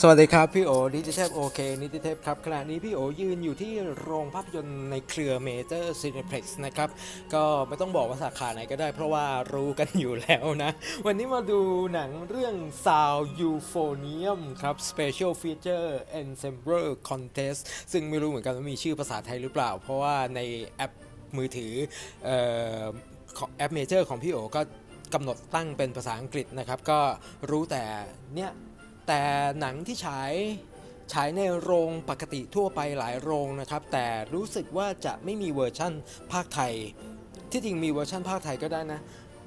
สวัสดีครับ พี่โอดิจิเทปโอเคนิติเทปครับขณะนี้พี่โอยืนอยู่ที่โรงภาพยนตร์ในเครือเมเจอร์ซีเนเพล็กซ์นะครับ ก็ไม่ต้องบอกว่าสาขาไหนก็ได้เพราะว่ารู้กันอยู่แล้วนะ วันนี้มาดูหนังเรื่อง Sound Euphonium ครับ Special Feature Ensemble Contest ซึ่งไม่รู้เหมือนกันว่ามีชื่อภาษาไทยหรือเปล่า เพราะว่าในแอปมือถือเอ่อแอปเมเจอร์ของพี่โอก็กำหนดตั้งเป็นภาษาอังกฤษนะครับ ก็รู้แต่เนี่ย แต่หนังที่ฉายฉายในโรงปกติทั่วไปหลายโรงนะครับ แต่รู้สึกว่าจะไม่มีเวอร์ชั่นภาคไทย ที่จริงมีเวอร์ชั่นภาคไทยก็ได้นะ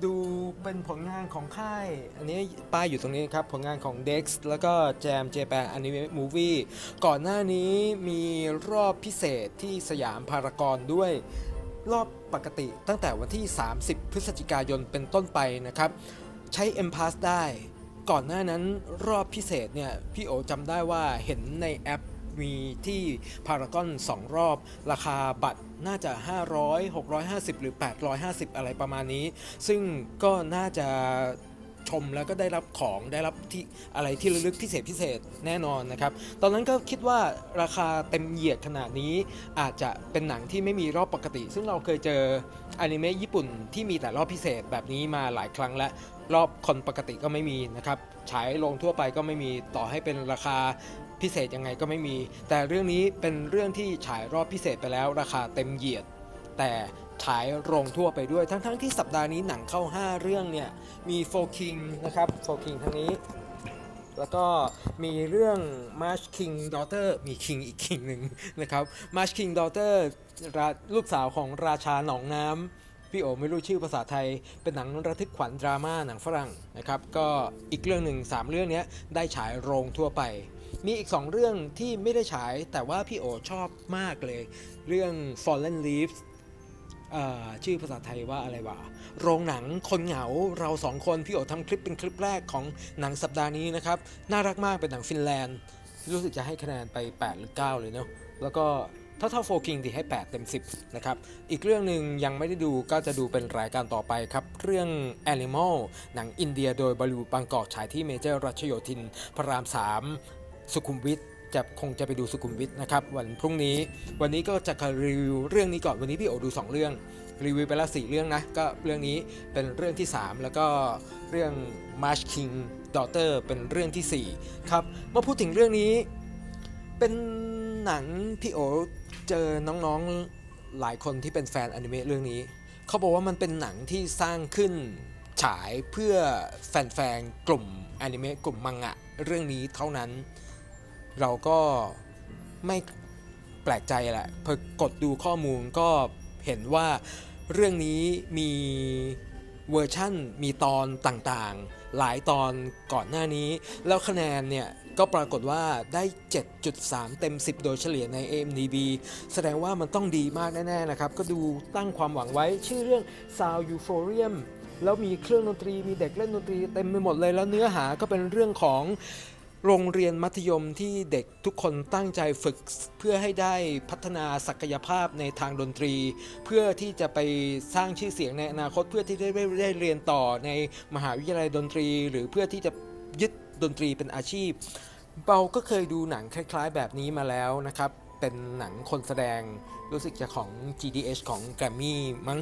ดูเป็นผลงานของค่าย อันนี้ป้ายอยู่ตรงนี้ครับ ผลงานของ Dex แล้วก็ Jam Japan Anime Movie ก่อนหน้านี้มีรอบพิเศษที่สยามพารากอนด้วยรอบปกติตั้งแต่วันที่ 30 พฤศจิกายนเป็นต้นไปนะครับ ใช้ M Pass ได้ ก่อนหน้านั้นรอบพิเศษเนี่ยพี่โอจำได้ว่าเห็นในแอปมีที่พารากอน 2 รอบ ราคาบัตรน่าจะ 500 650 หรือ 850 อะไรประมาณนี้ ซึ่งก็น่าจะ ชมแล้วก็ได้รับของได้รับที่อะไรที่ระลึกพิเศษพิเศษแน่นอนนะครับ ตอนนั้นก็คิดว่าราคาเต็มเหยียดขนาดนี้อาจจะเป็นหนังที่ไม่มีรอบปกติ ซึ่งเราเคยเจออนิเมะญี่ปุ่นที่มีแต่รอบพิเศษแบบนี้มาหลายครั้งแล้วรอบคนปกติก็ไม่มีนะครับฉายลงทั่วไปก็ไม่มีต่อให้เป็นราคาพิเศษยังไงก็ไม่มี แต่เรื่องนี้เป็นเรื่องที่ฉายรอบพิเศษไปแล้ว ราคาเต็มเหยียด แต่ ฉายโรงทั่วไปด้วย ทั้งๆที่สัปดาห์นี้หนังเข้า 5 เรื่องเนี่ยมีโฟคิงนะครับโฟคิงทั้งนี้ แล้วก็มีเรื่อง March King Daughter มี King อีก King หนึ่งนะครับ March King Daughter ลูกสาวของราชาหนองน้ำพี่โอไม่รู้ชื่อภาษาไทย เป็นหนังระทึกขวัญดราม่าหนังฝรั่งนะครับ ก็อีกเรื่องหนึ่งสามเรื่องนี้ได้ฉายโรงทั่วไปมีอีก 2 เรื่องที่ไม่ได้ฉายแต่ว่าพี่โอชอบมากเลย เรื่อง Fallen Leaves ชื่อภาษาไทยว่าอะไรวะ โรงหนังคนเหงาเราสองคนพี่โอทำคลิปเป็นคลิปแรกของหนังสัปดาห์นี้นะครับ น่ารักมากเป็นหนังฟินแลนด์ รู้สึกจะให้คะแนนไป 8 หรือ 9 เลยเนาะแล้วก็ถ้าเท่าโฟกิงที่ให้ 8 เต็ม 10 นะครับ อีกเรื่องหนึ่งยังไม่ได้ดูก็จะดูเป็นรายการต่อไปครับ เรื่อง Animal หนังอินเดียโดยบริวูบางกอกฉายที่เมเจอร์รัชโยธิน พระราม 3 สุขุมวิท จะคงจะไปดูสุขุมวิทนะครับวันพรุ่งนี้ วันนี้ก็จะรีวิวเรื่องนี้ก่อนวันนี้พี่โอดู 2 เรื่องรีวิวไปแล้ว4เรื่องนะก็เรื่องนี้เป็นเรื่องที่ 3 แล้วก็เรื่อง March King Daughter เป็นเรื่องทีสี่4 ครับเมื่อพูดถึงเรื่องนี้ เป็นหนังพี่โอเจอน้องๆหลายคนที่เป็นแฟนอนิเมะเรื่องนี้ เขาบอกว่ามันเป็นหนังที่สร้างขึ้นฉายเพื่อแฟนๆกลุ่มอนิเมะกลุ่มมังงะเรื่องนี้เท่านั้น เราก็ไม่แปลกใจแหละพอกดดูข้อมูลก็เห็นว่าเรื่องนี้มีเวอร์ชั่นมีตอนต่างๆ หลายตอนก่อนหน้านี้ แล้วคะแนนเนี่ยก็ปรากฏว่าได้ 7.3 เต็ม 10 โดยเฉลี่ยใน AMDB แสดงว่ามันต้องดีมากแน่ๆนะครับ ก็ดูตั้งความหวังไว้ชื่อเรื่อง Sound Euphorium แล้วมีเครื่องดนตรีมีเด็กเล่นดนตรีเต็มไปหมดเลยแล้วเนื้อหาก็เป็นเรื่องของ โรงเรียนมัธยมที่เด็กทุกคนตั้งใจฝึกเพื่อให้ได้พัฒนาศักยภาพในทางดนตรี เพื่อที่จะไปสร้างชื่อเสียงในอนาคตเพื่อที่ได้ได้เรียนต่อในมหาวิทยาลัยดนตรี หรือเพื่อที่จะยึดดนตรีเป็นอาชีพเราก็เคยดูหนังคล้าย ๆ แบบนี้มาแล้วนะครับ เป็นหนังคนแสดงรู้สึกจะของ GDH ของ Grammy มั้ง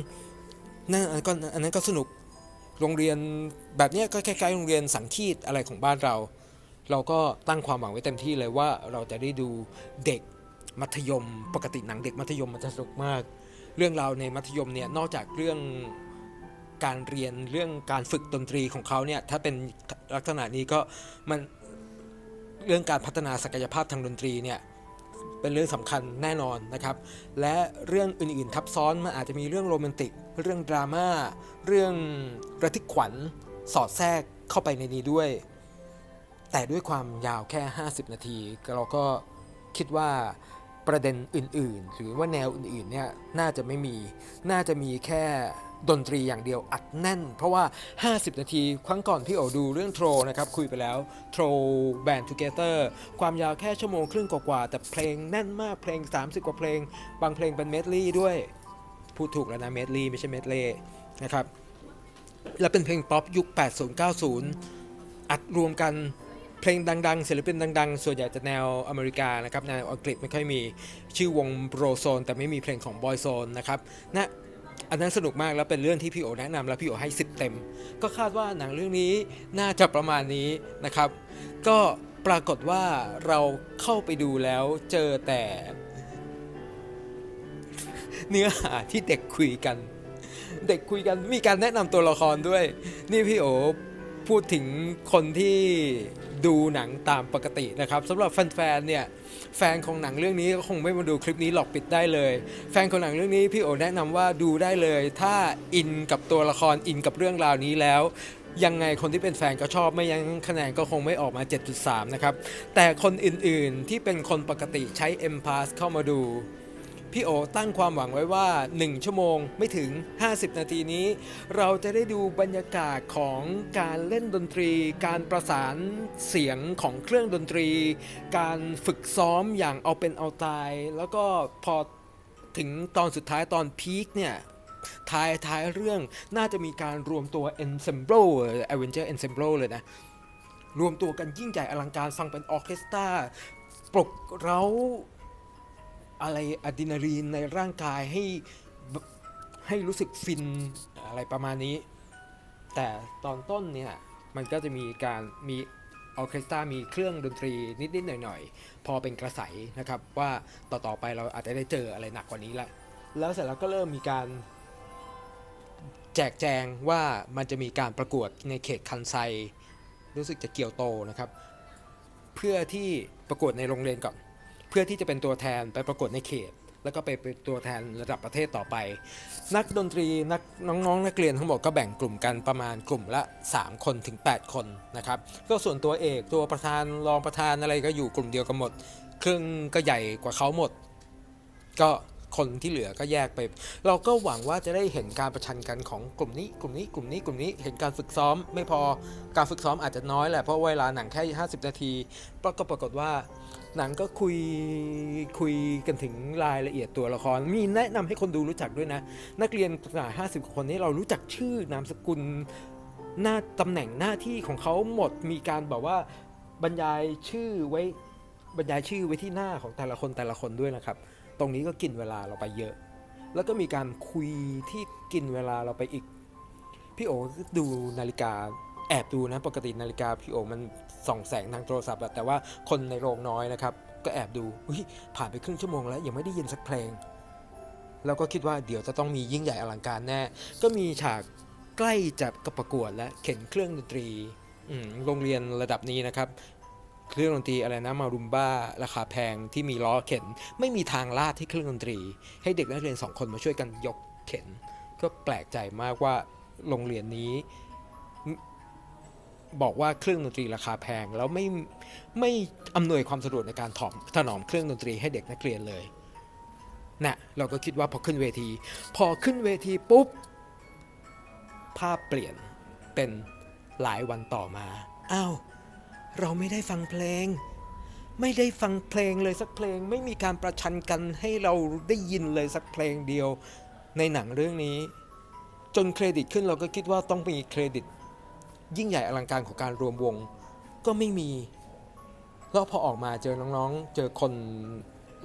นั่นอันก็อันนั้นก็สนุกโรงเรียนแบบเนี้ยก็คล้ายๆโรงเรียนสังคีตอะไรของบ้านเรา เราก็ตั้งความหวังไว้เต็มที่เลยว่าเราจะได้ดูเด็กมัธยม ปกติหนังเด็กมัธยมมันจะสนุกมาก เรื่องราวในมัธยมเนี่ยนอกจากเรื่องการเรียนเรื่องการฝึกดนตรีของเขาเนี่ยถ้าเป็นลักษณะนี้ก็มันเรื่องการพัฒนาศักยภาพทางดนตรีเนี่ยเป็นเรื่องสำคัญแน่นอนนะครับ และเรื่องอื่นๆทับซ้อนมันอาจจะมีเรื่องโรแมนติก เรื่องดราม่าเรื่องระทึกขวัญสอดแทรกเข้าไปในนี้ด้วย แต่ด้วยความยาวแค่ 50 นาที เราก็คิดว่าประเด็นอื่นๆ หรือว่าแนวอื่นๆเนี่ยน่าจะไม่มี น่าจะมีแค่ดนตรีอย่างเดียวอัดแน่น เพราะว่า 50 นาที ครั้งก่อนพี่โอดูเรื่องโทรนะครับ คุยไปแล้วโทร Band Together ความยาวแค่ชั่วโมงครึ่งกว่าๆ แต่เพลงแน่นมากเพลง 30 กว่าเพลง บางเพลงเป็นเมดลี่ด้วย พูดถูกแล้วนะเมดลี่ไม่ใช่เมดเล่นะครับ และเป็นเพลงป๊อปยุค 80-90 อัดรวมกัน เพลงดังๆศิลปินดัง ๆ ส่วนใหญ่จะแนวอเมริกานะครับแนวอังกฤษไม่ค่อยมีชื่อวงโรโซนแต่ไม่มีเพลงของบอยโซนนะครับนะอันนั้นสนุกมากแล้วเป็นเรื่องที่พี่โอแนะนำแล้วพี่โอให้ 10 เต็ม ก็คาดว่าหนังเรื่องนี้น่าจะประมาณนี้นะครับ ก็ปรากฏว่าเราเข้าไปดูแล้วเจอแต่ เนื้อหาที่เด็กคุยกัน เด็กคุยกันมีการแนะนำตัวละครด้วย นี่พี่โอพูดถึงคนที่ ดูหนังตามปกตินะครับสำหรับแฟนๆเนี่ยแฟนของหนังเรื่องนี้ก็คงไม่มาดูคลิปนี้หรอกปิดได้เลย แฟนของหนังเรื่องนี้พี่โอแนะนำว่าดูได้เลย ถ้าอินกับตัวละครอินกับเรื่องราวนี้แล้วยังไงคนที่เป็นแฟนก็ชอบไม่ยังคะแนนก็คงไม่ออกมา 7.3 นะครับ แต่คนอื่นๆที่เป็นคนปกติใช้ M Pass เข้ามาดู พี่โอตั้งความหวังไว้ว่า 1 ชั่วโมงไม่ถึง 50 นาทีนี้ เราจะได้ดูบรรยากาศของการเล่นดนตรี การประสานเสียงของเครื่องดนตรี การฝึกซ้อมอย่างเอาเป็นเอาตาย แล้วก็พอถึงตอนสุดท้ายตอนพีคเนี่ยท้ายท้ายเรื่องน่าจะมีการรวมตัว Ensemble เอ่อ Avenger Ensemble เลยนะ รวมตัวกันยิ่งใหญ่อลังการฟังเป็นออเคสตราปลุกเร้า อะไรอะดรีนาลีนในร่างกายให้ให้รู้สึกฟินอะไรประมาณนี้ แต่ตอนต้นเนี่ย มันก็จะมีการมีออเคสตรามีเครื่องดนตรีนิดๆหน่อยๆ พอเป็นกระแสนะครับ ว่าต่อๆไปเราอาจจะได้เจออะไรหนักกว่านี้ละแล้วเสร็จแล้วก็เริ่มมีการ แจกแจงว่ามันจะมีการประกวดในเขตคันไซ รู้สึกจะเกี่ยวโตนะครับ เพื่อที่ประกวดในโรงเรียนก่อน พื่อที่จะเป็นตัวแทนไปประกวดในเขต แล้วก็ไปเป็นตัวแทนระดับประเทศต่อไป นักดนตรีนักน้องๆนักเรียนทั้งหมดก็แบ่งกลุ่มกันประมาณกลุ่มละ 3 คนถึง 8 คนนะครับก็ส่วนตัวเอกตัวประธานรองประธานอะไรก็อยู่กลุ่มเดียวกันหมดครื่งก็ใหญ่กว่าเขาหมด ก็คนที่เหลือก็แยกไป เราก็หวังว่าจะได้เห็นการประชันกันของกลุ่มนี้ กลุ่มนี้กลุ่มนี้กลุ่มนี้เห็นการฝึกซ้อม ไม่พอการฝึกซ้อมอาจจะน้อยแหละเพราะเวลาหนังแค่ 50 นาทีก็ปรากฏว่า หนังก็คุยคุยกันถึงรายละเอียดตัวละคร มีแนะนำให้คนดูรู้จักด้วยนะ นักเรียนกว่า50กว่าคนนี้เรารู้จักชื่อนามสกุลหน้าตำแหน่งหน้าที่ของเขาหมดมีการแบบว่าบรรยายชื่อไว้บรรยายชื่อไว้ที่หน้าของแต่ละคนแต่ละคนด้วยนะครับ ตรงนี้ก็กินเวลาเราไปเยอะ แล้วก็มีการคุยที่กินเวลาเราไปอีก พี่โอดูนาฬิกา แอบดูนะปกตินาฬิกาพี่โอมันส่องแสงทางโทรศัพท์แต่ว่าคนในโรงน้อยนะครับ ก็แอบดูผ่านไปครึ่งชั่วโมงแล้วยังไม่ได้ยินสักเพลง แล้วก็คิดว่าเดี๋ยวจะต้องมียิ่งใหญ่อลังการแน่ ก็มีฉากใกล้จะกับประกวดและเข็นเครื่องดนตรีโรงเรียนระดับนี้นะครับ เครื่องดนตรีอะไรนะมารุมบ้าราคาแพงที่มีล้อเข็น ไม่มีทางลาดที่เครื่องดนตรี ให้เด็กนักเรียนสองคนมาช่วยกันยกเข็น ก็แปลกใจมากว่าโรงเรียนนี้ บอกว่าเครื่องดนตรีราคาแพง แล้วไม่ไม่อำนวยความสะดวกในการถอมถนอมเครื่องดนตรีให้เด็กนักเรียนเลยนะเราก็คิดว่าพอขึ้นเวที พอขึ้นเวทีปุ๊บ ภาพเปลี่ยนเป็นหลายวันต่อมา อ้าว เราไม่ได้ฟังเพลง ไม่ได้ฟังเพลงเลยสักเพลง ไม่มีการประชันกันให้เราได้ยินเลยสักเพลงเดียวในหนังเรื่องนี้ จนเครดิตขึ้นเราก็คิดว่าต้องมีเครดิต ยิ่งใหญ่อลังการของการรวมวงก็ไม่มี แล้วพอออกมาเจอน้องๆ เจอคน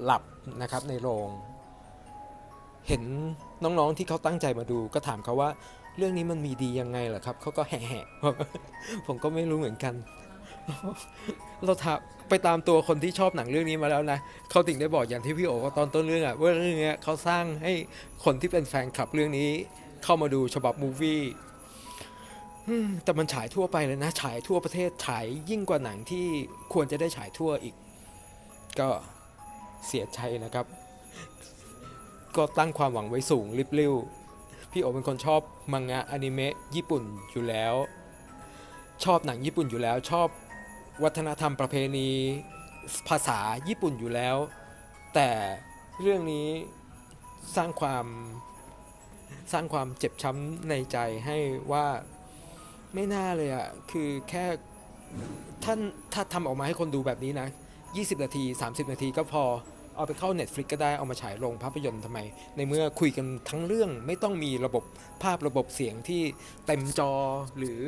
หลับนะครับในโรง เห็นน้องๆที่เขาตั้งใจมาดู ก็ถามเขาว่าเรื่องนี้มันมีดียังไงเหรอครับ เขาก็แห่ๆผมก็ไม่รู้เหมือนกัน เราถามไปตามตัวคนที่ชอบหนังเรื่องนี้มาแล้วนะ เขาถึงได้บอกอย่างที่พี่โอว่าตอนต้นเรื่องอะว่าเรื่องเนี้ยเขาสร้างให้คนที่เป็นแฟนคลับเรื่องนี้ เข้ามาดูฉบับมูฟวี่ แต่มันฉายทั่วไปเลยนะ ฉายทั่วประเทศ ฉายยิ่งกว่าหนังที่ควรจะได้ฉายทั่วอีก ก็เสียใจนะครับ ก็ตั้งความหวังไว้สูงริบลิ่วพี่โอเป็นคนชอบมังงะอนิเมะญี่ปุ่นอยู่แล้ว ชอบหนังญี่ปุ่นอยู่แล้ว ชอบวัฒนธรรมประเพณีภาษาญี่ปุ่นอยู่แล้ว แต่เรื่องนี้สร้างความสร้างความเจ็บช้ำในใจให้ว่า ไม่น่าเลยอะ่ะคือแค่ท่านถ้าทำออกมาให้คนดูแบบนี้นะ 20 นาที 30 นาทีก็พอเอาไปเข้า Netflix ก็ได้เอามาฉายโรงภาพยนตร์ทำไม ในเมื่อคุยกันทั้งเรื่องไม่ต้องมีระบบภาพระบบเสียงที่เต็มจอหรือ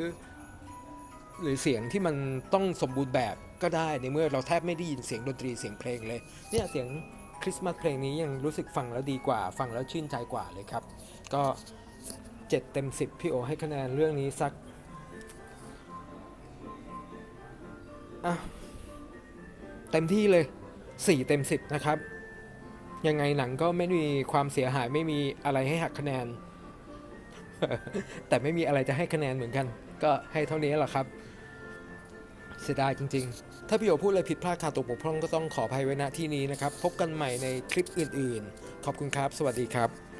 หรือเสียงที่มันต้องสมบูรณ์แบบก็ได้ในเมื่อเราแทบไม่ได้ยินเสียงดนตรีเสียงเพลงเลยเนี่ยเสียงคริสต์มาสเพลงนี้ยังรู้สึกฟังแล้วดีกว่า ฟังแล้วชื่นใจกว่าเลยครับ ก็ 7 เต็ม 10 พี่โอให้คะแนนเรื่องนี้สัก อะเต็มที่เลย 4 เต็ม 10 นะครับ ยังไงหนังก็ไม่มีความเสียหายไม่มีอะไรให้หักคะแนน แต่ไม่มีอะไรจะให้คะแนนเหมือนกัน ก็ให้เท่านี้แหละครับเสียดายจริง ๆ ถ้าพี่โอพูดอะไรผิดพลาดขาดตกบกพร่องก็ต้องขออภัยไว้ณที่นี้นะครับ พบกันใหม่ในคลิปอื่น ๆ ขอบคุณครับ สวัสดีครับ